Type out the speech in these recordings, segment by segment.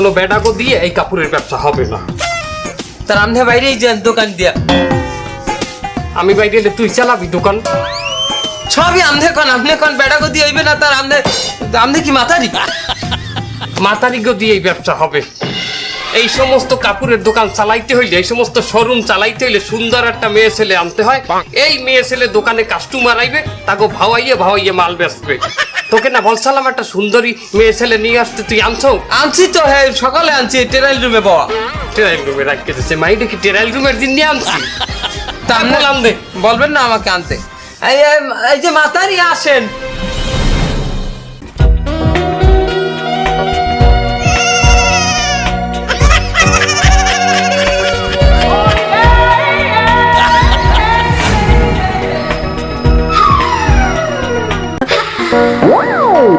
কোনো বেডাগো দিয়ে এই কাপড়ের ব্যবসা হবে না। তার আমনে বাইরেই যান দোকান দিয়া। আমি বাইরে এলে তুই চালাবি দোকান? সবই আমনে কোন আমনে কোন বেড়া গদি হইবে না তার আমনে আমনে কি মাথারি মাতারিগো দিয়ে এই ব্যবসা হবে। এই সমস্ত কাপড়ের দোকান চালাইতে হইলে এই সমস্ত শোরুম চালাইতে হইলে সুন্দর একটা মেয়ে ছেলে আনতে হয়। এই মেয়ে ছেলে দোকানে কাস্টমার আইবে তাকে ভাওয়াইয়ে ভাওয়াইয়ে মাল বেচবে। তোকে না বলছিলাম একটা সুন্দরী মেয়ে ছেলে নিয়ে আসতে তুই আনছো? আনছি তো হ্যাঁ সকালে আনছি টেরাইল রুমে বাবা টেরাইল রুমে রাখতে দিচ্ছে মাইডে কি টেরাইল রুমের দিন নিয়ে আনছি। তা বললাম দে বলবেন না আমাকে আনতে। এই এই- এই যে মাতারি আসেন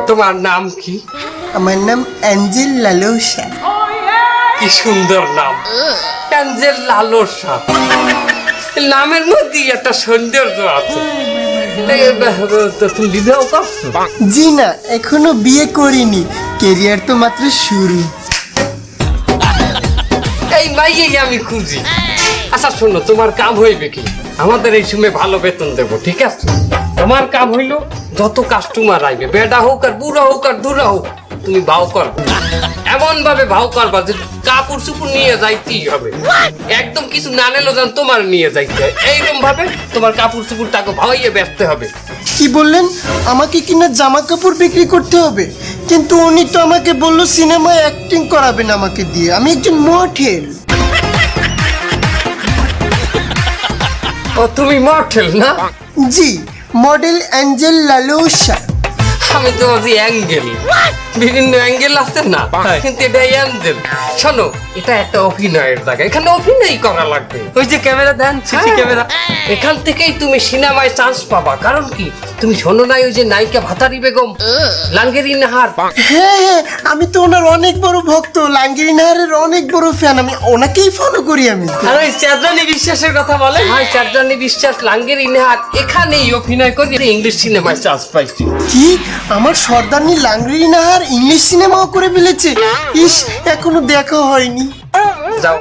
তোমার নাম কি? আমার নাম অ্যাঞ্জেল লালোসা কি সুন্দর নাম। অ্যাঞ্জেল লালসা নামের মধ্যে একটা সৌন্দর্য আছে। তুমি বিবাহ করছ? জি না এখনও বিয়ে করিনি। কেরিয়ার তো মাত্র শুরু। এই মাইয়েই আমি খুঁজি। আচ্ছা শোনো তোমার কাম হইবে কি? আমাদের এই সময় ভালো বেতন দেবো ঠিক আছে? তোমার কাম হইল যত কাস্টমার আইবে বেডা হোক আর বুড়া হোক আর দুরা হোক তুমি ভাও কর এমন ভাবে ভাও করবা যে কাপড় চুপুর নিয়ে যাইতেই হবে। একদম কিছু না নিলেও যেন তোমার নিয়ে যাইতে হয়। এইরকম ভাবে তোমার কাপড় চুপুর তাকে ভাওয়াইয়ে বেচতে হবে। কি বললেন? আমাকে কিনা জামা কাপড় বিক্রি করতে হবে? কিন্তু উনি তো আমাকে বলল সিনেমায় অ্যাক্টিং করাবেন আমাকে দিয়ে। আমি একজন মডেল ও তুমি মর্টেল না? জি। মডেল অ্যাঞ্জেল লালোসা আমি তোমাদের অ্যাঙ্গেল। বিভিন্ন অ্যাঙ্গেল আছে না কিন্তু এটা অ্যাঙ্গেল শোনো এটা একটা অভিনয়ের জায়গা এখানে অভিনয় করা লাগবে। ওই যে ক্যামেরা দেন সিসি হ্যাঁ। ক্যামেরা। এখান থেকেই তুমি সিনেমায় চান্স পাবা কারণ কি? তুমি শোনো নাই ওই যে নায়িকা ভাতারি বেগম লাঙ্গেরি নাহার। হ্যাঁ হ্যাঁ আমি তো ওনার অনেক বড় ভক্ত লাঙ্গিরি নাহারের অনেক বড় ফ্যান আমি ওনাকেই ফলো করি আমি। আর ওই চাঁদরানী বিশ্বাসের কথা বলে? হাই চারজানি বিশ্বাস লাঙ্গেরি নাহার এখানেই অভিনয় করে ইংলিশ সিনেমায় চান্স পাইছি। কি? আমার সর্দারনি লাঙ্গিরি নাহার? ইংলিশ সিনেমাও করে ফেলেছে। ইস এখনও দেখা হয়নি। যাও।